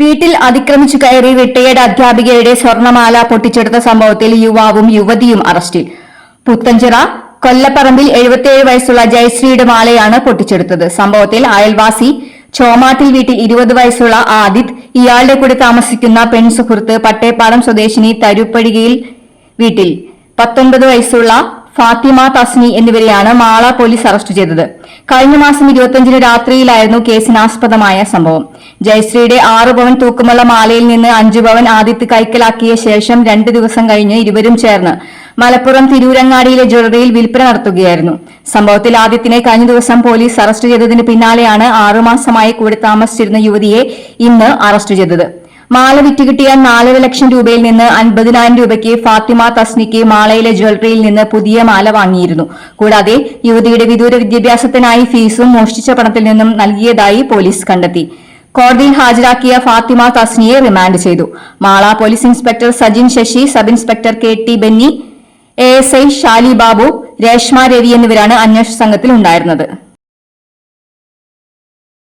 വീട്ടിൽ അതിക്രമിച്ചു കയറി റിട്ടയേർഡ് അധ്യാപികയുടെ സ്വർണമാല പൊട്ടിച്ചെടുത്ത സംഭവത്തിൽ യുവാവും യുവതിയും അറസ്റ്റിൽ. പുത്തഞ്ചിറ കൊല്ലപ്പറമ്പിൽ എഴുപത്തിയേഴ് വയസ്സുള്ള ജയശ്രീയുടെ മാലയാണ് പൊട്ടിച്ചെടുത്തത്. സംഭവത്തിൽ അയൽവാസി ചോമാട്ടിൽ വീട്ടിൽ ഇരുപത് വയസ്സുള്ള ആദിത് ഇയാളുടെ കൂടെ താമസിക്കുന്ന പെൺസുഹൃത്ത് പട്ടേപ്പാടം സ്വദേശിനി തരുപ്പഴികയിൽ വീട്ടിൽ. പത്തൊൻപത് വയസ്സുള്ള ഫാത്തിമ തസ്നി എന്നിവരെയാണ് മാള പോലീസ് അറസ്റ്റ് ചെയ്തത്. കഴിഞ്ഞ മാസം ഇരുപത്തിയഞ്ചിന് രാത്രിയിലായിരുന്നു കേസിനാസ്പദമായ സംഭവം. ജയശ്രീയുടെ ആറ് പവൻ തൂക്കമുള്ള മാലയിൽ നിന്ന് അഞ്ചു പവൻ ആദിത്യ കൈക്കലാക്കിയ ശേഷം രണ്ടു ദിവസം കഴിഞ്ഞ് ഇരുവരും ചേർന്ന് മലപ്പുറം തിരൂരങ്ങാടിയിലെ ജ്വല്ലറിയിൽ വിൽപ്പന നടത്തുകയായിരുന്നു. സംഭവത്തിൽ ആദിത്യനെ കഴിഞ്ഞ ദിവസം പോലീസ് അറസ്റ്റ് ചെയ്തതിന് പിന്നാലെയാണ് ആറുമാസമായി കൂടെ താമസിച്ചിരുന്ന യുവതിയെ ഇന്ന് അറസ്റ്റ് ചെയ്തത്. മാല വിറ്റുകിട്ടിയ നാലര ലക്ഷം രൂപയിൽ നിന്ന് അൻപതിനായിരം രൂപയ്ക്ക് ഫാത്തിമ തസ്നിക്ക് മാളയിലെ ജ്വല്ലറിയിൽ നിന്ന് പുതിയ മാല വാങ്ങിയിരുന്നു. കൂടാതെ യുവതിയുടെ വിദൂര വിദ്യാഭ്യാസത്തിനായി ഫീസും മോഷ്ടിച്ച പണത്തിൽ നിന്നും നൽകിയതായി പോലീസ് കണ്ടെത്തി. കോടതിയിൽ ഹാജരാക്കിയ ഫാത്തിമ തസ്നിയെ റിമാൻഡ് ചെയ്തു. Mala police inspector Sajin Sasi sub inspector K T Benny A S I Shali Babu Reshma Ravi എന്നിവരാണ് അന്വേഷണ സംഘത്തിൽ ഉണ്ടായിരുന്നത്.